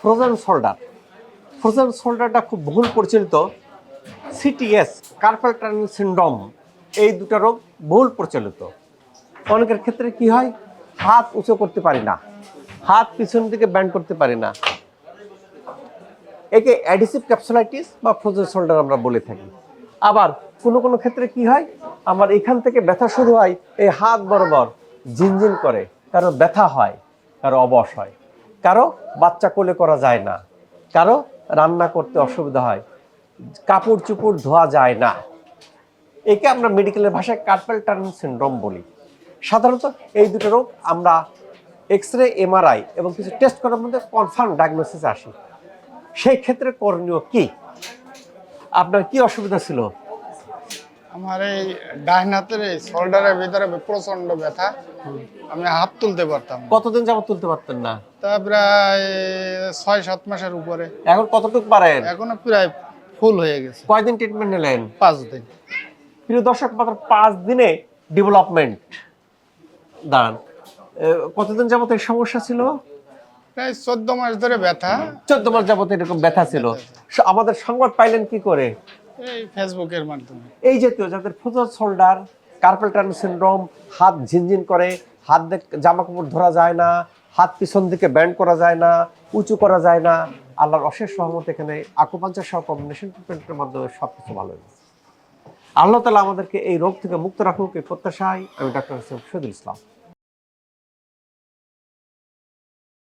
Frozen shoulder frozen শোল্ডারটা খুব বহুল পরিচালিত সিটিএস কার্পাল টার্নিং সিন্ড্রোম এই দুটো রোগ বহুল প্রচলিত। অনেকের ক্ষেত্রে কি হয়? হাত উঁচু করতে পারি না। হাত পিছন দিকে ব্যান্ড করতে পারি না। একে অ্যাডিসিভ ক্যাপসুলাইটিস বা ফ্রোজেন শোল্ডার আমরা বলে থাকি। আবার কোনো কোনো ক্ষেত্রে কি হয়? আমার এখান থেকে ব্যথা শুরু হয়, এই হাত বরাবর ঝিনঝিন করে। কারও ব্যথা হয় কারও অবশ হয়। কারও বাচ্চা কোলে করা যায় না কারও রান্না করতে অসুবিধা হয় কাপড় চুপড় ধোয়া যায় না। একে আমরা মেডিকেলের ভাষায় কার্পেল টার্নিং সিন্ড্রোম বলি। সাধারণত এই দুটো রোগ আমরা এক্স রে এমআরআই এবং কিছু টেস্ট করার মধ্যে কনফার্ম ডায়াগনোসিস আসি। সেই ক্ষেত্রে করণীয় কি? আপনার কি অসুবিধা ছিল? আমার এই ডাইন হাতের এই শোল্ডারের ভিতরে প্রচণ্ড ব্যথা। আমি হাত তুলতে পারতাম না। কতদিন যাবত তুলতে পারতেন না? তা প্রায় ছয় সাত মাসের উপরে। এখন কতটুকু পারেন? এখনও প্রায় ফুল হয়ে গেছে। কয়দিন ট্রিটমেন্ট নিলেন? পাঁচ দিন। প্রিয় দর্শক মাত্র পাঁচ দিনে ডেভেলপমেন্ট দাঁড়ান। এ, কতদিন যাবত এই সমস্যা ছিল? প্রায় চোদ্দ মাস ধরে ব্যথা। চোদ্দ মাস যাবত এরকম ব্যথা ছিল। স- আমাদের সংবাদ পাইলেন কি করে? এই ফেসবুকের মাধ্যমে। এই জাতীয় যাদের ফোজর শোল্ডার কার্পেল টার্ন সিন্ড্রোম হাত ঝিনঝিন করে, হাত জামা কাপড় ধরা যায় না, হাত পিছন দিকে ব্যান্ড করা যায় না, উঁচু করা যায় না, আল্লাহর অশেষ সহমত এখানে আকুপাঞ্চার সহ কম্বিনেশন ট্রিটমেন্টের মাধ্যমে সব কিছু ভালো হয়ে আল্লাহ তালা আমাদেরকে এই রোগ থেকে মুক্ত রাখুক, এই প্রত্যাশায় আমি ডাক্তার হোসেন শহীদুল ইসলাম।